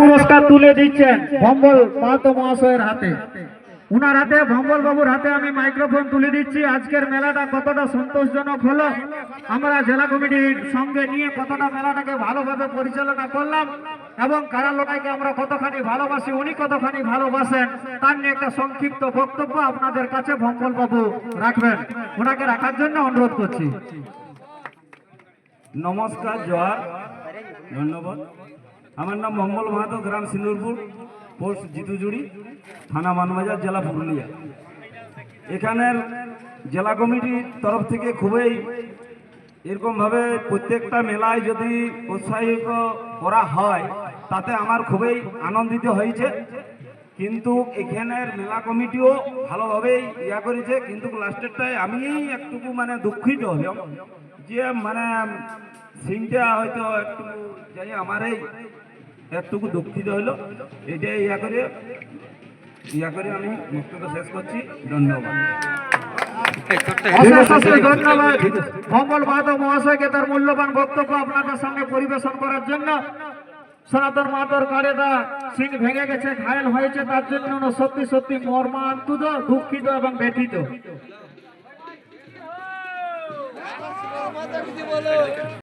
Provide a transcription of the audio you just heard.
পুরস্কার তুলে দিচ্ছেন ভম্বল মাহাতো মহাশয়ের হাতে। উনার হাতে ভম্বল বাবুর হাতে আমি মাইক্রোফোন তুলে দিচ্ছি। আজকের মেলাটা কতটা সন্তোষজনক হলো, আমরা জেলা কমিটির সঙ্গে নিয়ে কতটা মেলাটাকে ভালোভাবে পরিচালনা করলাম এবং কারা লোকাইকে আমরা কতখানি ভালোবাসি, উনি কতখানি ভালোবাসেন, তার নিয়ে একটা সংক্ষিপ্ত বক্তব্য আপনাদের কাছে ভম্বল বাবু রাখবেন। ওনাকে রাখার জন্য অনুরোধ করছি। নমস্কার জোহার ধন্যবাদ। আমার নাম মঙ্গল মাহাতো, গ্রাম সিন্দুরপুর, পোস্ট জিতুজুড়ি, থানা মানবাজার, জেলা পুরুলিয়া। এখানের জেলা কমিটির তরফ থেকে খুবই এরকমভাবে প্রত্যেকটা মেলায় যদি উৎসাহিত করা হয়, তাতে আমার খুবই আনন্দিত হয়েছে। কিন্তু এখানের মেলা কমিটিও ভালোভাবেই ইয়া করেছে, কিন্তু লাস্টেরটায় আমি একটুকু মানে দুঃখিত হলাম যে মানে সিনটা হয়তো একটু যাই আমারই একটুকু দুঃখিত হইল এটাই ইয়া করে ইয়া করে আমি বক্তব্য শেষ করছি। ধন্যবাদ। অশেষ অশেষ ধন্যবাদ। মঙ্গল মাহাতো মহাশয়কে তার মূল্যবান বক্তব্য আপনাদের সামনে পরিবেশন করার জন্য। সনাতন মাহাতোর কারেদা সিং ভেঙে গেছে ঘায়ল হয়েছে তার জন্য সত্যি সত্যি মর্মান্তুদ দুঃখিত এবং ব্যথিত।